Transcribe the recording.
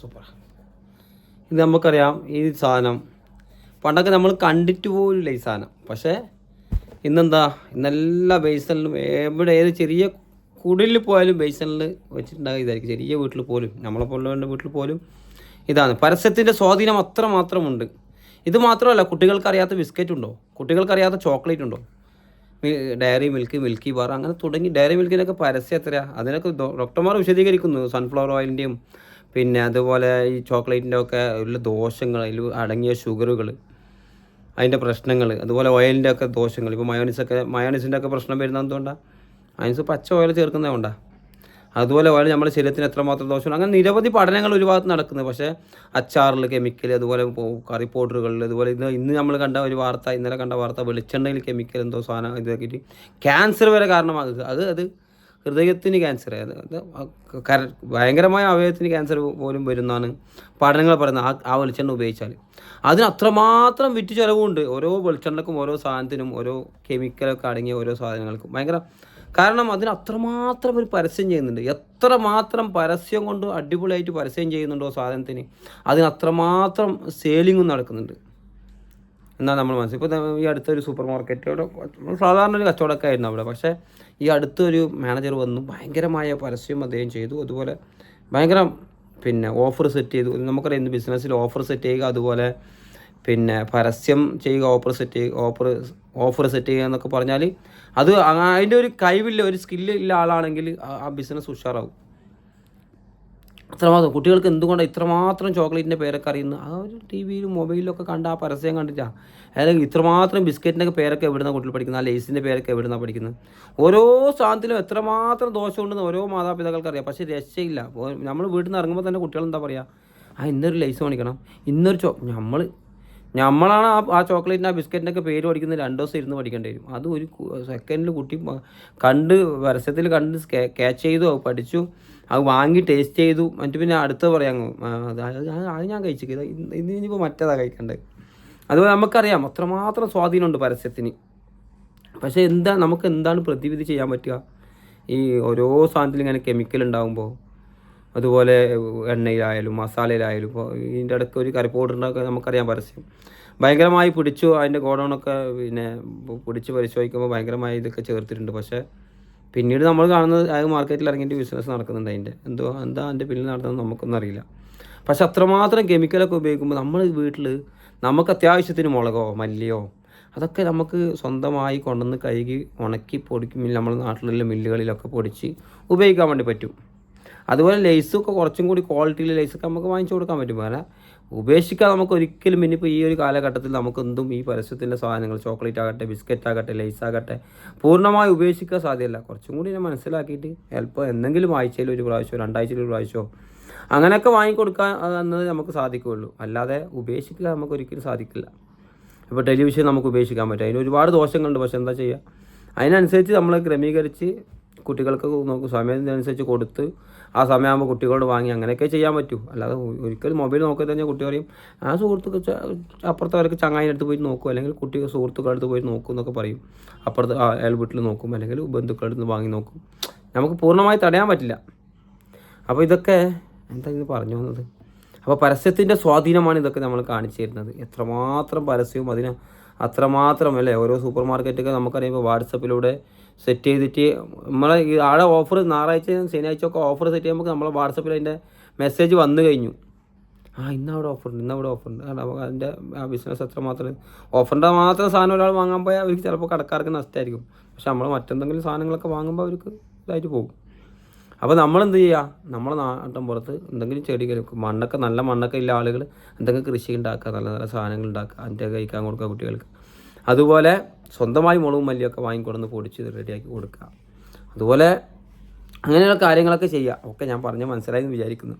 Super ഇത് നമുക്കറിയാം ഈ സാധനം. പണ്ടൊക്കെ നമ്മൾ കണ്ടിട്ട് പോലില്ല ഈ സാധനം. പക്ഷേ ഇന്നെന്താ? ഇന്നെല്ലാ ബേസണിലും എവിടെ ഏത് ചെറിയ കുടിലിൽ പോയാലും ബേസണിൽ വെച്ചിട്ടുണ്ടാകും ഇതായിരിക്കും. ചെറിയ വീട്ടിൽ പോലും. നമ്മളെ പോലുള്ളവരുടെ വീട്ടിൽ പോലും ഇതാണ്. പരസ്യത്തിന്റെ സ്വാധീനം അത്ര മാത്രമുണ്ട്. ഇത് മാത്രമല്ല കുട്ടികൾക്കറിയാത്ത ബിസ്ക്കറ്റ് ഉണ്ടോ? കുട്ടികൾക്കറിയാത്ത ചോക്ലേറ്റ് ഉണ്ടോ? ഡയറി മിൽക്ക് മിൽക്കി ബാർ അങ്ങനെ തുടങ്ങി. ഡയറി മിൽക്കിനൊക്കെ പരസ്യം എത്രയാണ് അതിനൊക്കെ ഡോക്ടർമാർ വിശദീകരിക്കുന്നു. സൺഫ്ലവർ ഓയിലിന്റെയും പിന്നെ അതുപോലെ ഈ ചോക്ലേറ്റിന്റെ ഒക്കെ ഉള്ള ദോഷങ്ങൾ അതിൽ അടങ്ങിയ ഷുഗറുകൾ അതിന്റെ പ്രശ്നങ്ങൾ അതുപോലെ ഓയിലിന്റെ ഒക്കെ ദോഷങ്ങൾ. ഇപ്പോൾ മയോണിസൊക്കെ മയോണിസിന്റെ ഒക്കെ പ്രശ്നം വരുന്നത് എന്തുകൊണ്ടാണ് മയോണിസ് പച്ച ഓയിൽ ചേർക്കുന്നത് കൊണ്ടാണ് അതുപോലെ ഓയിൽ നമ്മുടെ ശരീരത്തിന് എത്രമാത്രം ദോഷമാണ്. അങ്ങനെ നിരവധി പഠനങ്ങൾ ഒരു ഭാഗത്ത് നടക്കുന്നത് പക്ഷേ അച്ചാറിൽ കെമിക്കൽ അതുപോലെ കറി പൗഡറുകളിൽ അതുപോലെ ഇന്ന് ഇന്ന് നമ്മൾ കണ്ട ഒരു വാർത്ത ഇന്നലെ കണ്ട വാർത്ത വെളിച്ചെണ്ണയിൽ കെമിക്കൽ എന്തോ സാധനം ഇതാക്കിയിട്ട് ക്യാൻസർ വരെ കാരണമാകുക അത് അത് ഹൃദയത്തിന് ക്യാൻസർ ഭയങ്കരമായ അവയവത്തിന് ക്യാൻസർ പോലും വരുന്നതാണ് പഠനങ്ങൾ പറയുന്നത്. ആ ആ വെളിച്ചെണ്ണ ഉപയോഗിച്ചാൽ അതിന് അത്രമാത്രം വിറ്റ് ചിലവുണ്ട്. ഓരോ വെളിച്ചെണ്ണക്കും ഓരോ സാധനത്തിനും ഓരോ കെമിക്കലൊക്കെ അടങ്ങിയ ഓരോ സാധനങ്ങൾക്കും. ഭയങ്കര കാരണം അതിന് അത്രമാത്രം ഒരു പരസ്യം ചെയ്യുന്നുണ്ട്. എത്ര മാത്രം പരസ്യം കൊണ്ട് അടിപൊളിയായിട്ട് പരസ്യം ചെയ്യുന്നുണ്ടോ സാധനത്തിന്? അതിന് അത്രമാത്രം സെയിലിങ്ങും നടക്കുന്നുണ്ട്. എന്നാൽ നമ്മൾ മനസ്സിൽ ഇപ്പോൾ ഈ അടുത്തൊരു സൂപ്പർ മാർക്കറ്റ് സാധാരണ ഒരു കച്ചവടമൊക്കെ ആയിരുന്നു അവിടെ. പക്ഷേ ഈ അടുത്തൊരു മാനേജർ വന്നു ഭയങ്കരമായ പരസ്യം അദ്ദേഹം ചെയ്തു. അതുപോലെ ഭയങ്കര പിന്നെ ഓഫർ സെറ്റ് ചെയ്തു. നമുക്കറിയാം ഇന്ന് ബിസിനസ്സിൽ ഓഫർ സെറ്റ് ചെയ്യുക അതുപോലെ പിന്നെ പരസ്യം ചെയ്യുക ഓഫർ സെറ്റ് ചെയ്യുക ഓഫർ ഓഫർ സെറ്റ് ചെയ്യുക എന്നൊക്കെ പറഞ്ഞാൽ അത് അതിന്റെ ഒരു കഴിവില്ല ഒരു സ്കില്ല് ഇല്ല ആളാണെങ്കിൽ ആ ബിസിനസ് ഉഷാറാവും. അത്രമാത്രം കുട്ടികൾക്ക് എന്തുകൊണ്ടാണ് ഇത്രമാത്രം ചോക്ലേറ്റിന്റെ പേരൊക്കെ അറിയുന്നത്? ആ ഒരു ടി വിയിലും മൊബൈലിലൊക്കെ കണ്ട ആ പരസ്യം കണ്ടിട്ടാണ് അല്ലെങ്കിൽ ഇത്രമാത്രം ബിസ്ക്കറ്റിന്റെ പേരൊക്കെ എവിടുന്ന കുട്ടികൾ പഠിക്കുന്നത്? ആ ലേസിന്റെ പേരൊക്കെ എവിടുന്ന പഠിക്കുന്നത്? ഓരോ സാധനത്തിലും എത്രമാത്രം ദോഷമുണ്ടെന്ന് ഓരോ മാതാപിതാക്കൾക്ക് അറിയാം. പക്ഷേ രക്ഷയില്ല. നമ്മൾ വീട്ടിൽ നിന്ന് ഇറങ്ങുമ്പോൾ തന്നെ കുട്ടികൾ എന്താ പറയുക ആ ഇന്നൊരു ലേസ് കാണിക്കണം ഇന്നൊരു ചോ നമ്മൾ നമ്മളാണ് ആ ആ ചോക്ലേറ്റിന്റെ ആ ബിസ്ക്കറ്റിന്റെ ഒക്കെ പേര് പഠിക്കുന്നത് രണ്ട് ദിവസം ഇരുന്ന് പഠിക്കേണ്ടി വരും. അത് ഒരു സെക്കൻഡിൽ കുട്ടി കണ്ട് പരസ്യത്തിൽ കണ്ട് ക്യാച്ച് ചെയ്തു പഠിച്ചു അത് വാങ്ങി ടേസ്റ്റ് ചെയ്തു. മറ്റു പിന്നെ അടുത്ത് പറയാം അത് ഞാൻ കഴിച്ചു ഇത് ഇന്ന് ഇനിയിപ്പോൾ മറ്റേതാ കഴിക്കേണ്ടത് അതുപോലെ നമുക്കറിയാം അത്രമാത്രം സ്വാധീനമുണ്ട് പരസ്യത്തിന്. പക്ഷേ എന്താ നമുക്ക് എന്താണ് പ്രതിവിധി ചെയ്യാൻ പറ്റുക? ഈ ഓരോ സാധനത്തിലും ഇങ്ങനെ കെമിക്കൽ ഉണ്ടാകുമ്പോൾ അതുപോലെ എണ്ണയിലായാലും മസാലയിലായാലും ഇപ്പോൾ ഇതിന്റെ ഇടയ്ക്ക് ഒരു കറി ഉണ്ടാക്കുക നമുക്കറിയാം പരസ്യം. ഭയങ്കരമായി പിടിച്ചു അതിന്റെ ഗോഡൗണൊക്കെ പിന്നെ പിടിച്ച് പരിശോധിക്കുമ്പോൾ ഭയങ്കരമായി ഇതൊക്കെ ചേർത്തിട്ടുണ്ട്. പക്ഷേ പിന്നീട് നമ്മൾ കാണുന്നത് അത് മാർക്കറ്റിൽ ഇറങ്ങിയിട്ട് ബിസിനസ് നടക്കുന്നുണ്ട് അതിന്റെ. എന്തോ എന്താ അതിന്റെ പിന്നിൽ നടത്തുന്നത് നമുക്കൊന്നും അറിയില്ല. പക്ഷെ അത്രമാത്രം കെമിക്കലൊക്കെ ഉപയോഗിക്കുമ്പോൾ നമ്മൾ വീട്ടിൽ നമുക്ക് അത്യാവശ്യത്തിന് മുളകോ മല്ലിയോ അതൊക്കെ നമുക്ക് സ്വന്തമായി കൊണ്ടുവന്ന് കഴുകി ഉണക്കി പൊടിക്കും. നമ്മൾ നാട്ടിലുള്ള മില്ലുകളിലൊക്കെ പൊടിച്ച് ഉപയോഗിക്കാൻ വേണ്ടി പറ്റും. അതുപോലെ ലേസൊക്കെ കുറച്ചും കൂടി ക്വാളിറ്റിയിൽ ലേസൊക്കെ നമുക്ക് വാങ്ങിച്ചു കൊടുക്കാൻ പറ്റും. കാരണം ഉപേക്ഷിക്കാൻ നമുക്ക് ഒരിക്കലും ഇനിയിപ്പോൾ ഈ ഒരു കാലഘട്ടത്തിൽ നമുക്ക് എന്തും ഈ പരസ്യത്തിന്റെ സാധനങ്ങൾ ചോക്ലേറ്റ് ആകട്ടെ ബിസ്ക്കറ്റ് ആകട്ടെ ലൈസ് ആകട്ടെ പൂർണമായി ഉപേക്ഷിക്കാൻ സാധ്യമല്ല കുറച്ചും കൂടി മനസ്സിലാക്കിയിട്ട് ചിലപ്പോൾ എന്തെങ്കിലും ആഴ്ചയിൽ ഒരു പ്രാവശ്യമോ രണ്ടാഴ്ചയിൽ ഒരു പ്രാവശ്യമോ അങ്ങനെയൊക്കെ വാങ്ങിക്കൊടുക്കാൻ എന്നത് നമുക്ക് സാധിക്കുകയുള്ളൂ. അല്ലാതെ ഉപേക്ഷിക്കുക നമുക്ക് ഒരിക്കലും സാധിക്കില്ല. ഇപ്പോൾ ടെലിവിഷൻ നമുക്ക് ഉപേക്ഷിക്കാൻ പറ്റും. അതിന് ഒരുപാട് ദോഷങ്ങളുണ്ട്. പക്ഷെ എന്താ ചെയ്യുക അതിനനുസരിച്ച് നമ്മൾ ക്രമീകരിച്ച് കുട്ടികൾക്ക് നോക്കും സമയത്തിനനുസരിച്ച് കൊടുത്ത് ആ സമയമാകുമ്പോൾ കുട്ടികളോട് വാങ്ങി അങ്ങനെയൊക്കെ ചെയ്യാൻ പറ്റൂ. അല്ലാതെ ഒരിക്കലും മൊബൈൽ നോക്കി തന്നെ കുട്ടി പറയും. ആ സുഹൃത്തുക്കൾ അപ്പുറത്തെ അപ്പുറത്തവർക്ക് ചങ്ങായി അടുത്ത് പോയി നോക്കും. അല്ലെങ്കിൽ കുട്ടി സുഹൃത്തുക്കളുടെ അടുത്ത് പോയി നോക്കും എന്നൊക്കെ പറയും. അപ്പുറത്ത് അയാൾ വീട്ടിൽ നോക്കും. അല്ലെങ്കിൽ ബന്ധുക്കളുടെ അടുത്ത് വാങ്ങി നോക്കും. നമുക്ക് പൂർണമായി തടയാൻ പറ്റില്ല. അപ്പോൾ ഇതൊക്കെ എന്താ ഇത് പറഞ്ഞു വന്നത്? അപ്പോൾ പരസ്യത്തിന്റെ സ്വാധീനമാണ് ഇതൊക്കെ നമ്മൾ കാണിച്ചു തരുന്നത്. എത്രമാത്രം പരസ്യവും അതിന് അത്രമാത്രം അല്ലേ? ഓരോ സൂപ്പർ മാർക്കറ്റൊക്കെ നമുക്കറിയാം ഇപ്പോൾ വാട്സപ്പിലൂടെ സെറ്റ് ചെയ്തിട്ട് നമ്മളെ ആടെ ഓഫർ ഞായറാഴ്ച ശനിയാഴ്ച ഒക്കെ ഓഫർ സെറ്റ് ചെയ്യുമ്പോൾ നമ്മളെ വാട്സപ്പിൽ അതിന്റെ മെസ്സേജ് വന്നു കഴിഞ്ഞു. ആ ഇന്ന് അവിടെ ഓഫർ ഉണ്ട് ഇന്ന് അവിടെ ഓഫർ ഉണ്ട്. കാരണം അതിന്റെ ബിസിനസ് എത്രമാത്രം ഓഫറിന്റെ മാത്രം. സാധനം ഒരാൾ വാങ്ങാൻ പോയാൽ അവർക്ക് ചിലപ്പോൾ കടക്കാർക്ക് നഷ്ടമായിരിക്കും പക്ഷെ നമ്മൾ മറ്റെന്തെങ്കിലും സാധനങ്ങളൊക്കെ വാങ്ങുമ്പോൾ അവർക്ക് ഇതായിട്ട് പോകും. അപ്പോൾ നമ്മൾ എന്ത് ചെയ്യുക നമ്മളെ നാട്ടൻ പുറത്ത് എന്തെങ്കിലും ചെടികൾ മണ്ണൊക്കെ നല്ല മണ്ണൊക്കെ ഇല്ല ആളുകൾ എന്തെങ്കിലും കൃഷി ഉണ്ടാക്കുക നല്ല നല്ല സാധനങ്ങൾ ഉണ്ടാക്കുക അതിന്റെ കഴിക്കാൻ കൊടുക്കുക കുട്ടികൾക്ക്. അതുപോലെ സ്വന്തമായി മുളകും മല്ലിയൊക്കെ വാങ്ങിക്കൊണ്ടുവന്ന് പൊടിച്ച് റെഡിയാക്കി കൊടുക്കുക. അതുപോലെ അങ്ങനെയുള്ള കാര്യങ്ങളൊക്കെ ചെയ്യുക. ഒക്കെ ഞാൻ പറഞ്ഞ് മനസ്സിലായി എന്ന് വിചാരിക്കുന്നു.